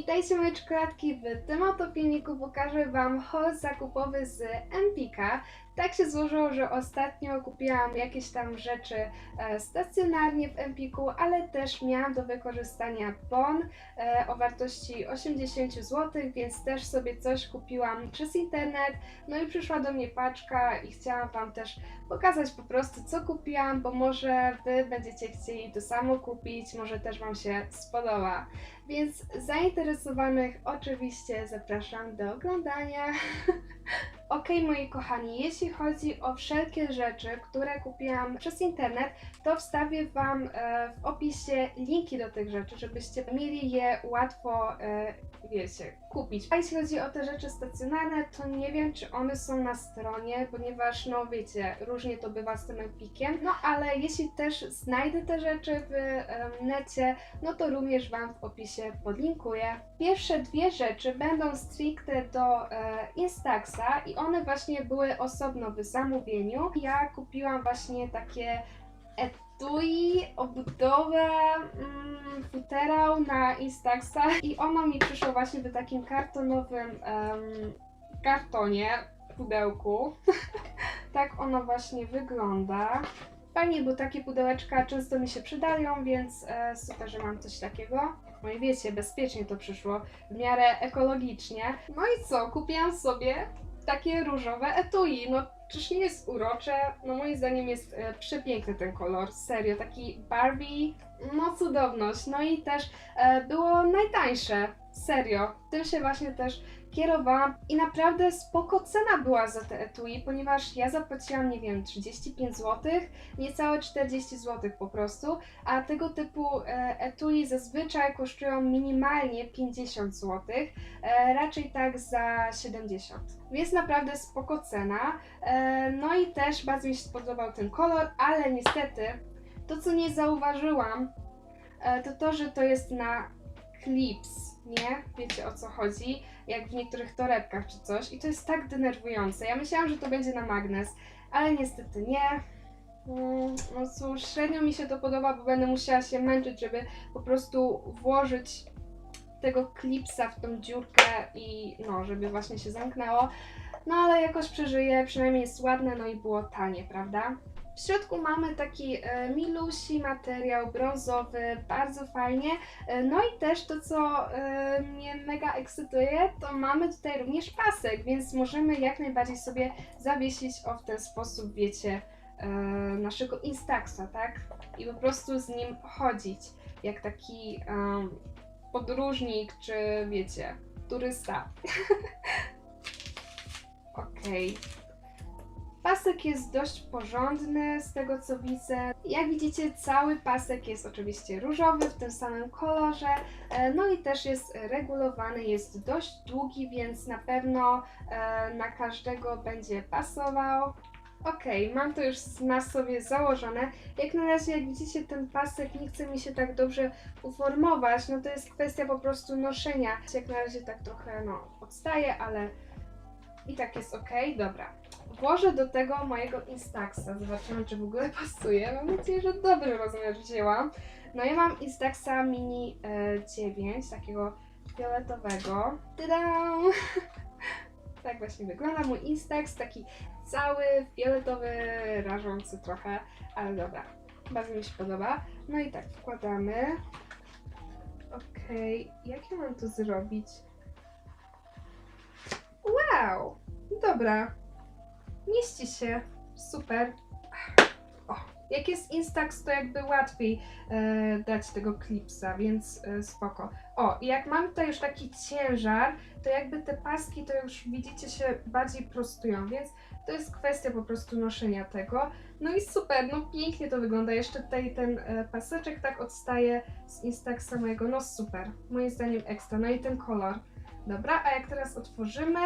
Witajcie moje czekoladki, w tym oto filmiku pokażę Wam haul zakupowy z Empika. Tak się złożyło, że ostatnio kupiłam jakieś tam rzeczy e, stacjonarnie w Empiku, ale też miałam do wykorzystania bon e, o wartości 80 zł, więc też sobie coś kupiłam przez internet. No i przyszła do mnie paczka i chciałam Wam też pokazać po prostu co kupiłam, bo może Wy będziecie chcieli to samo kupić, może też Wam się spodoba. Więc zainteresowanych oczywiście zapraszam do oglądania. Ok, moi kochani, jeśli chodzi o wszelkie rzeczy, które kupiłam przez internet, to wstawię Wam e, w opisie linki do tych rzeczy, żebyście mieli je łatwo, e, wiecie, kupić. A jeśli chodzi o te rzeczy stacjonarne, to nie wiem, czy one są na stronie, ponieważ, no wiecie, różnie to bywa z tym Empikiem. No ale jeśli też znajdę te rzeczy w em, necie, no to również Wam w opisie podlinkuję. Pierwsze dwie rzeczy będą stricte do e, Instaxa i one właśnie były osobno w zamówieniu. Ja kupiłam właśnie takie etui, obudowę mm, futerał na Instaxa i ono mi przyszło właśnie w takim kartonowym em, kartonie, pudełku. tak ono właśnie wygląda. Fajnie, bo takie pudełeczka często mi się przydają, więc e, super, że mam coś takiego. No i wiecie, bezpiecznie to przyszło, w miarę ekologicznie. No i co, kupiłam sobie takie różowe etui. No czyż nie jest urocze? No moim zdaniem jest e, przepiękny ten kolor, serio, taki Barbie, no cudowność. No i też e, było najtańsze, serio. Tym się właśnie też kierowałam i naprawdę spoko cena była za te etui, ponieważ ja zapłaciłam, nie wiem, 35 zł, niecałe 40 zł po prostu, a tego typu e, etui zazwyczaj kosztują minimalnie 50 zł, e, raczej tak za 70. Więc naprawdę spoko cena. E, no i też bardzo mi się spodobał ten kolor, ale niestety to co nie zauważyłam, to to, że to jest na clips, nie? Wiecie o co chodzi, jak w niektórych torebkach czy coś i to jest tak denerwujące. Ja myślałam, że to będzie na magnes, ale niestety nie. Mm, No cóż, średnio mi się to podoba, bo będę musiała się męczyć, żeby po prostu włożyć tego klipsa w tą dziurkę i no, żeby właśnie się zamknęło. No ale jakoś przeżyję, przynajmniej jest ładne, no i było tanie, prawda? W środku mamy taki e, milusi materiał brązowy, bardzo fajnie. E, no i też to, co e, mnie mega ekscytuje, to mamy tutaj również pasek, więc możemy jak najbardziej sobie zawiesić o w ten sposób, wiecie, naszego Instaxa, tak? I po prostu z nim chodzić, jak taki em, podróżnik, czy wiecie, turysta. Okej. Pasek jest dość porządny z tego co widzę. Jak widzicie, cały pasek jest oczywiście różowy w tym samym kolorze. E, No i też jest regulowany, jest dość długi, więc na pewno e, na każdego będzie pasował. Okej, mam to już na sobie założone. Jak na razie, jak widzicie, ten pasek nie chce mi się tak dobrze uformować. No to jest kwestia po prostu noszenia. Jak na razie tak trochę no, odstaje, ale i tak jest ok. Dobra. Włożę do tego mojego Instaxa. Zobaczymy, czy w ogóle pasuje. Mam nadzieję, że dobry rozmiar wzięłam. No ja mam Instaxa Mini e, 9, takiego fioletowego. Tadam! tak właśnie wygląda mój Instax, taki cały fioletowy, rażący trochę, ale dobra. Bardzo mi się podoba. No i tak, wkładamy. Okej, jak ja mam to zrobić? Wow! Dobra. Mieści się. Super. O, jak jest Instax, to jakby łatwiej e, dać tego klipsa, więc e, spoko. O, i jak mam tutaj już taki ciężar, to jakby te paski to już widzicie się bardziej prostują, więc to jest kwestia po prostu noszenia tego. No i super, no pięknie to wygląda. Jeszcze tutaj ten e, paseczek tak odstaje z Instaxa mojego, no super. Moim zdaniem ekstra. No i ten kolor. Dobra, a jak teraz otworzymy,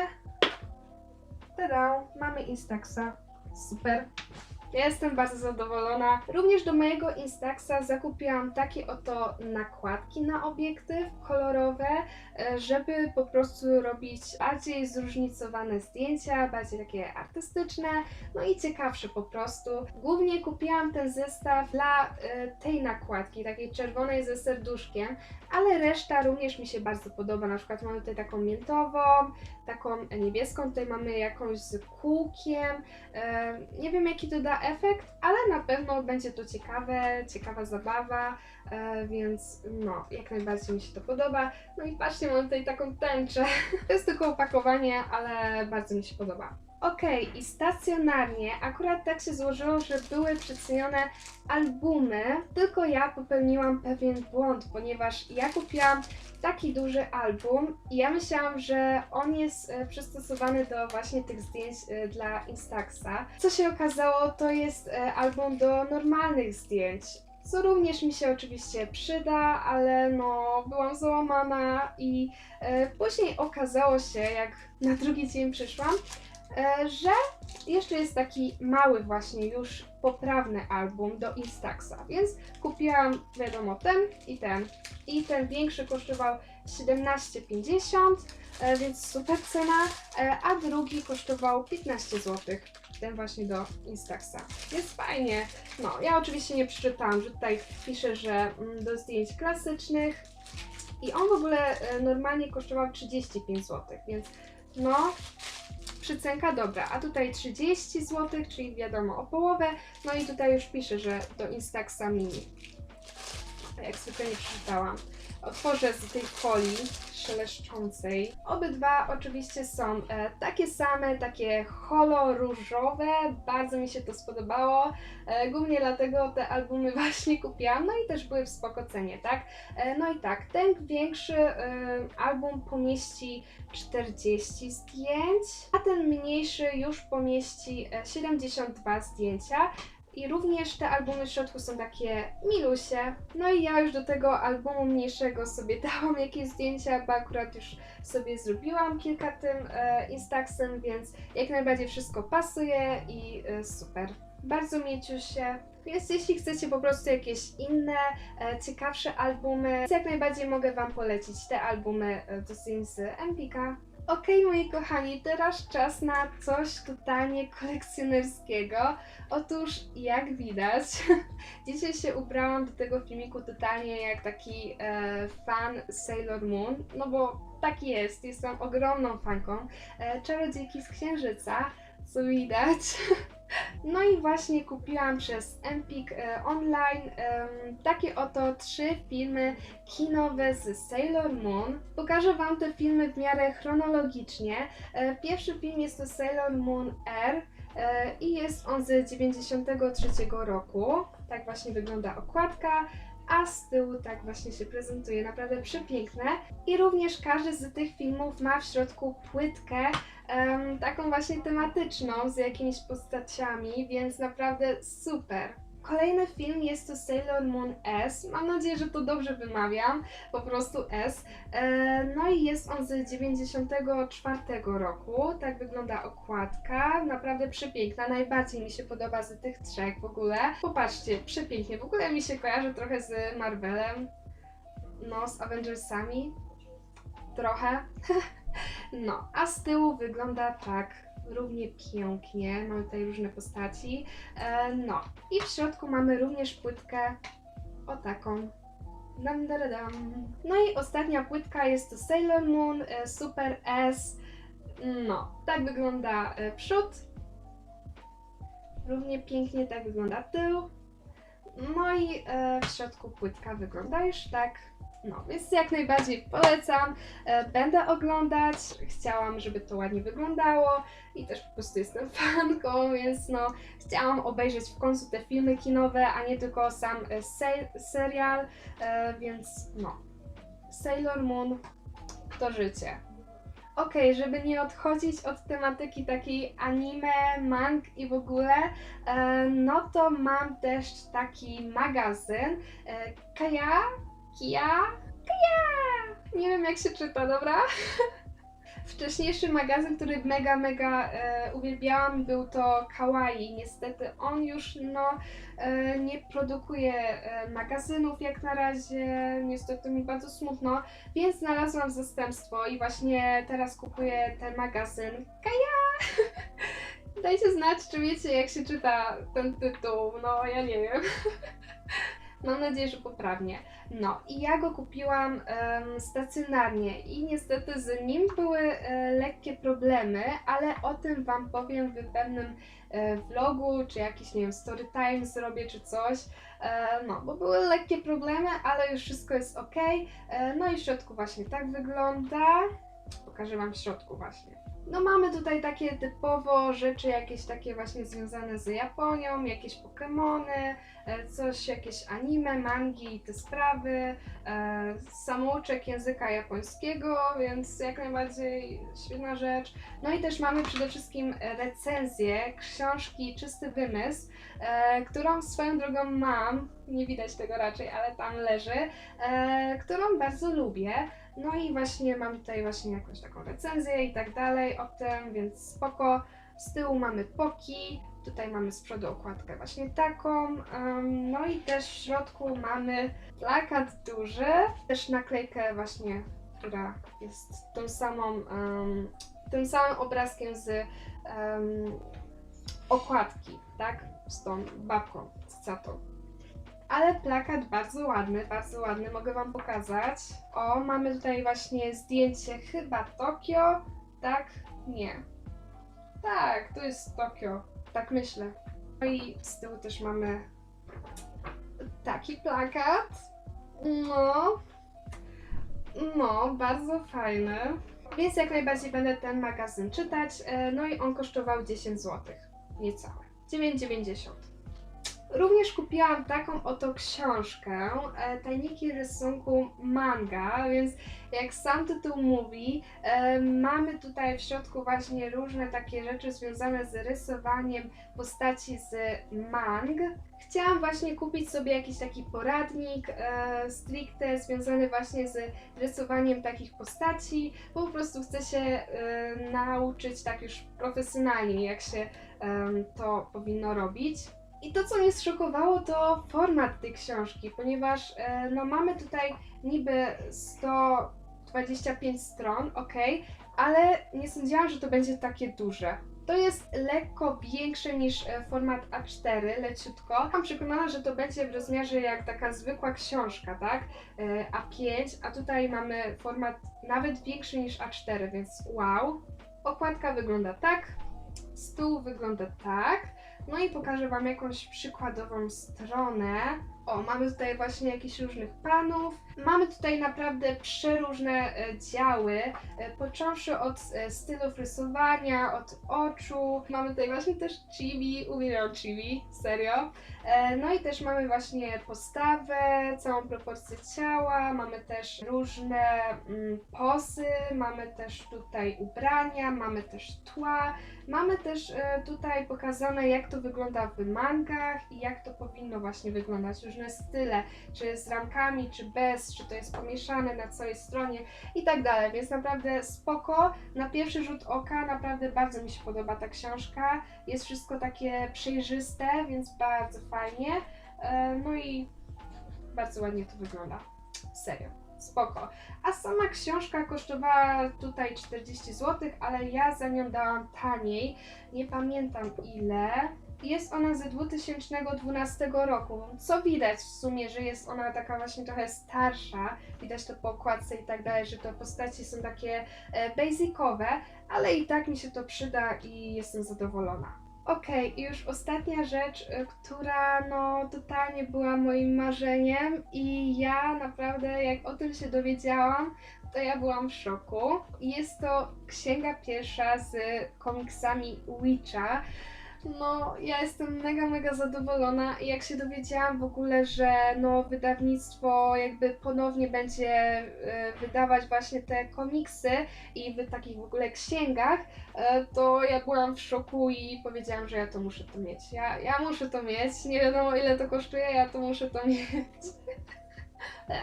tada, mamy Instaxa. Super. Ja jestem bardzo zadowolona. Również do mojego Instaxa zakupiłam takie oto nakładki na obiektyw kolorowe, e, żeby po prostu robić bardziej zróżnicowane zdjęcia, bardziej takie artystyczne, no i ciekawsze po prostu. Głównie kupiłam ten zestaw dla e, tej nakładki, takiej czerwonej ze serduszkiem, ale reszta również mi się bardzo podoba. Na przykład mamy tutaj taką miętową, taką niebieską, tutaj mamy jakąś z kółkiem. E, nie wiem jaki to da efekt, ale na pewno będzie to ciekawe, ciekawa zabawa, e, więc no, jak najbardziej mi się to podoba. No i patrzcie, mam tutaj taką tęczę. To jest tylko opakowanie, ale bardzo mi się podoba. Okej, i stacjonarnie akurat tak się złożyło, że były przecenione albumy, tylko ja popełniłam pewien błąd, ponieważ ja kupiłam taki duży album i ja myślałam, że on jest e, przystosowany do właśnie tych zdjęć e, dla Instaxa. Co się okazało, to jest e, album do normalnych zdjęć. Co również mi się oczywiście przyda, ale no byłam załamana i e, później okazało się, jak na drugi dzień przyszłam, że jeszcze jest taki mały właśnie już poprawny album do Instaxa, więc kupiłam wiadomo ten i ten. I ten większy kosztował 17,50, e, więc super cena, e, a drugi kosztował 15 zł. Ten właśnie do Instaxa. Jest fajnie. No, ja oczywiście nie przeczytałam, że tutaj pisze, że mm, do zdjęć klasycznych. I on w ogóle e, normalnie kosztował 35 zł, więc no, przycenka dobra. A tutaj 30 zł, czyli wiadomo o połowę. No i tutaj już pisze, że do Instaxa mini. Jak zwykle nie przeczytałam. Otworzę z tej folii szeleszczącej. Obydwa oczywiście są e, takie same, takie holo-różowe. Bardzo mi się to spodobało. E, głównie dlatego te albumy właśnie kupiłam. No i też były w spoko cenie, tak? E, no i tak, ten większy e, album pomieści 40 zdjęć, a ten mniejszy już pomieści e, 72 zdjęcia. I również te albumy w środku są takie milusie. No i ja już do tego albumu mniejszego sobie dałam jakieś zdjęcia, bo akurat już sobie zrobiłam kilka tym e, Instaxem, więc jak najbardziej wszystko pasuje i e, super. Bardzo mieciusie. Więc jeśli chcecie po prostu jakieś inne, e, ciekawsze albumy, jak najbardziej mogę Wam polecić te albumy e, do z Empika. Okej, moi kochani, teraz czas na coś totalnie kolekcjonerskiego. Otóż, jak widać, dzisiaj się ubrałam do tego filmiku totalnie jak taki e, fan Sailor Moon, no bo tak jest, jestem ogromną fanką e, Czarodziejki z Księżyca, co widać. No i właśnie kupiłam przez Empik e, Online takie oto trzy filmy kinowe z Sailor Moon. Pokażę Wam te filmy w miarę chronologicznie. E, Pierwszy film jest to Sailor Moon R e, i jest on z 93 roku. Tak właśnie wygląda okładka. A z tyłu tak właśnie się prezentuje, naprawdę przepiękne. I również każdy z tych filmów ma w środku płytkę, taką właśnie tematyczną, z jakimiś postaciami, więc naprawdę super. Kolejny film jest to Sailor Moon S. Mam nadzieję, że to dobrze wymawiam, po prostu S. E, no i jest on z 94 roku. Tak wygląda okładka. Naprawdę przepiękna. Najbardziej mi się podoba z tych trzech w ogóle. Popatrzcie, przepięknie. W ogóle mi się kojarzy trochę z Marvelem. No, z Avengersami. Trochę. No, a z tyłu wygląda tak równie pięknie. Mamy tutaj różne postaci. E, no, i w środku mamy również płytkę o taką. Dam, dam, dam. No i ostatnia płytka jest to Sailor Moon e, Super S. No, tak wygląda e, przód. Równie pięknie tak wygląda tył. No i w środku płytka wygląda już tak. No, więc jak najbardziej polecam. E, będę oglądać. Chciałam, żeby to ładnie wyglądało i też po prostu jestem fanką, więc no chciałam obejrzeć w końcu te filmy kinowe, a nie tylko sam e, se- serial, e, więc no. Sailor Moon to życie. Okej, żeby nie odchodzić od tematyki takiej anime, mang i w ogóle, no to mam też taki magazyn Kaja, Kia, Kaja, nie wiem jak się czyta, dobra? Wcześniejszy magazyn, który mega, mega e, uwielbiałam, był to Kawaii. Niestety on już no, e, nie produkuje e, magazynów jak na razie. Niestety mi bardzo smutno, więc znalazłam zastępstwo i właśnie teraz kupuję ten magazyn Kaja. Dajcie znać, czy wiecie, jak się czyta ten tytuł. No, ja nie wiem. Mam nadzieję, że poprawnie. No i ja go kupiłam em, stacjonarnie i niestety z nim były e, lekkie problemy, ale o tym Wam powiem w pewnym e, vlogu, czy jakiś, nie wiem, story time zrobię, czy coś. E, no, bo były lekkie problemy, ale już wszystko jest ok. No i w środku właśnie tak wygląda. Pokażę Wam w środku właśnie. No mamy tutaj takie typowo rzeczy jakieś takie właśnie związane z Japonią, jakieś Pokémony, e, coś, jakieś anime, mangi i te sprawy, e, samouczek języka japońskiego, więc jak najbardziej świetna rzecz. No i też mamy przede wszystkim recenzję książki Czysty Wymysł, e, którą swoją drogą mam, nie widać tego raczej, ale tam leży, którą bardzo lubię. No i właśnie mam tutaj właśnie jakąś taką recenzję i tak dalej o tym, więc spoko. Z tyłu mamy poki, tutaj mamy z przodu okładkę właśnie taką, no i też w środku mamy plakat duży, też naklejkę właśnie, która jest tą samą, tym samym obrazkiem z okładki, tak? Z tą babką, z cycatą. Ale plakat bardzo ładny, bardzo ładny, mogę Wam pokazać. O, mamy tutaj właśnie zdjęcie chyba Tokio, tak? Nie. Tak, to jest Tokio, tak myślę. No i z tyłu też mamy taki plakat. No, no, bardzo fajny. Więc jak najbardziej będę ten magazyn czytać. E, No i on kosztował 10 zł. Niecałe. 9,90. Również kupiłam taką oto książkę, e, Tajniki rysunku manga, więc jak sam tytuł mówi, e, mamy tutaj w środku właśnie różne takie rzeczy związane z rysowaniem postaci z mang. Chciałam właśnie kupić sobie jakiś taki poradnik e, stricte związany właśnie z rysowaniem takich postaci, po prostu chcę się e, nauczyć tak już profesjonalnie, jak się em, to powinno robić. I to, co mnie zszokowało, to format tej książki, ponieważ e, no, mamy tutaj niby 125 stron, ok, ale nie sądziłam, że to będzie takie duże. To jest lekko większe niż e, format A4, leciutko. Mam przekonana, że to będzie w rozmiarze jak taka zwykła książka, tak? E, A5, a tutaj mamy format nawet większy niż A4, więc wow. Okładka wygląda tak, stół wygląda tak. No i pokażę Wam jakąś przykładową stronę. O, mamy tutaj właśnie jakichś różnych panów. Mamy tutaj naprawdę przeróżne e, działy, e, począwszy od e, stylów rysowania, od oczu. Mamy tutaj właśnie też chibi, uwielbiam chibi, serio. No i też mamy właśnie postawę, całą proporcję ciała, mamy też różne mm, posy, mamy też tutaj ubrania, mamy też tła, mamy też tutaj pokazane jak to wygląda w mangach i jak to powinno właśnie wyglądać, różne style, czy z ramkami, czy bez, czy to jest pomieszane na całej stronie i tak dalej, więc naprawdę spoko, na pierwszy rzut oka naprawdę bardzo mi się podoba ta książka, jest wszystko takie przejrzyste, więc bardzo fajnie. E, No i bardzo ładnie to wygląda. Serio. Spoko. A sama książka kosztowała tutaj 40 zł, ale ja za nią dałam taniej. Nie pamiętam ile. Jest ona ze 2012 roku, co widać w sumie, że jest ona taka właśnie trochę starsza. Widać to po okładce i tak dalej, że te postaci są takie e, basicowe, ale i tak mi się to przyda i jestem zadowolona. Okej, i już ostatnia rzecz, y, która no totalnie była moim marzeniem i ja naprawdę jak o tym się dowiedziałam, to ja byłam w szoku. Jest to księga pierwsza z komiksami Witcha. No, ja jestem mega, mega zadowolona i jak się dowiedziałam w ogóle, że no wydawnictwo jakby ponownie będzie y, wydawać właśnie te komiksy i w takich w ogóle księgach, e, to ja byłam w szoku i powiedziałam, że ja to muszę to mieć. Ja, ja muszę to mieć. Nie wiadomo ile to kosztuje, ja to muszę to mieć. E,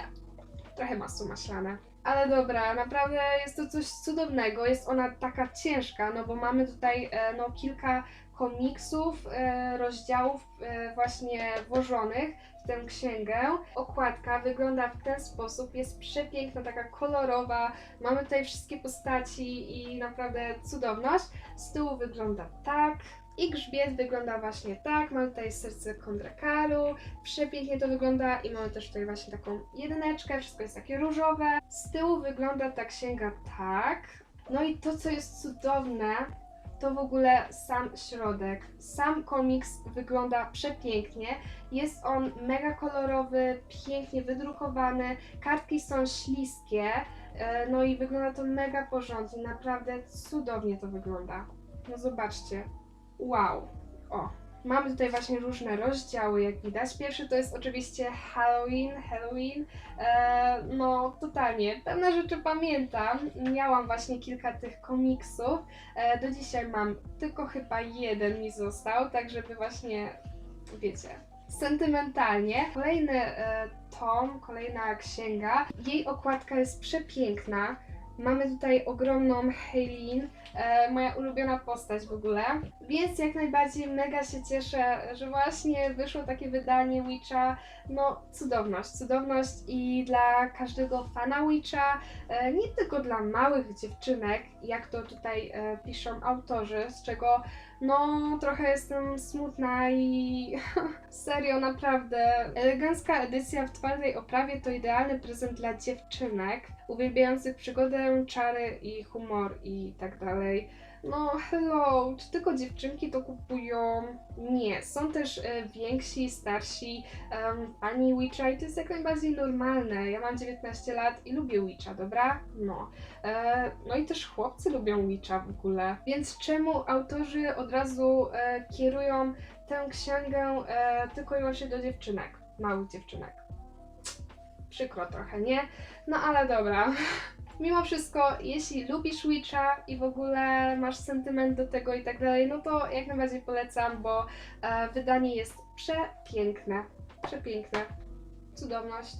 Trochę masło maślane. Ale dobra, naprawdę jest to coś cudownego. Jest ona taka ciężka, no bo mamy tutaj e, no, kilka komiksów, e, rozdziałów e, właśnie włożonych w tę księgę. Okładka wygląda w ten sposób, jest przepiękna, taka kolorowa. Mamy tutaj wszystkie postaci i naprawdę cudowność. Z tyłu wygląda tak. I grzbiet wygląda właśnie tak. Mamy tutaj serce kondrakalu. Przepięknie to wygląda i mamy też tutaj właśnie taką jedyneczkę. Wszystko jest takie różowe. Z tyłu wygląda ta księga tak. No i to, co jest cudowne, to w ogóle sam środek. Sam komiks wygląda przepięknie. Jest on mega kolorowy, pięknie wydrukowany. Kartki są śliskie. e, No i wygląda to mega porządnie. Naprawdę cudownie to wygląda. No zobaczcie. Wow. O. Mamy tutaj właśnie różne rozdziały, jak widać. Pierwszy to jest oczywiście Halloween, Halloween. E, no, totalnie. Pewne rzeczy pamiętam. Miałam właśnie kilka tych komiksów. E, do dzisiaj mam tylko chyba jeden mi został, tak żeby właśnie, wiecie, sentymentalnie. Kolejny e, tom, kolejna księga. Jej okładka jest przepiękna. Mamy tutaj ogromną Haylin, e, moja ulubiona postać w ogóle. Więc jak najbardziej mega się cieszę, że właśnie wyszło takie wydanie Witcha. No, cudowność, cudowność i dla każdego fana Witcha, e, nie tylko dla małych dziewczynek, jak to tutaj e, piszą autorzy, z czego no trochę jestem smutna i serio naprawdę. Elegancka edycja w twardej oprawie to idealny prezent dla dziewczynek uwielbiających przygodę, czary i humor i tak dalej. No hello, czy tylko dziewczynki to kupują? Nie, są też e, więksi, starsi, um, ani Witcha i to jest jak najbardziej normalne. Ja mam 19 lat i lubię Witcha, dobra? No. E, no i też chłopcy lubią Witcha w ogóle. Więc czemu autorzy od razu e, kierują tę księgę e, tylko i wyłącznie do dziewczynek, małych dziewczynek? Przykro trochę, nie? No ale dobra. Mimo wszystko, jeśli lubisz Witcha i w ogóle masz sentyment do tego i tak dalej, no to jak najbardziej polecam, bo e, wydanie jest przepiękne. Przepiękne. Cudowność.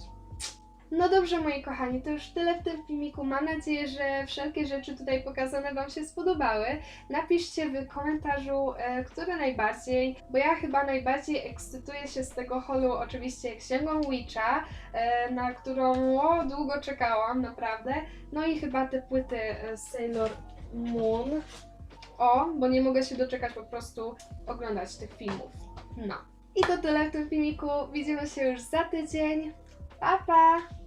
No dobrze, moi kochani, to już tyle w tym filmiku. Mam nadzieję, że wszelkie rzeczy tutaj pokazane Wam się spodobały. Napiszcie w komentarzu, e, które najbardziej, bo ja chyba najbardziej ekscytuję się z tego holu oczywiście księgą Witcha, e, na którą o, długo czekałam, naprawdę. No i chyba te płyty e, Sailor Moon. O, bo nie mogę się doczekać po prostu oglądać tych filmów. No. I to tyle w tym filmiku. Widzimy się już za tydzień. Pa, pa!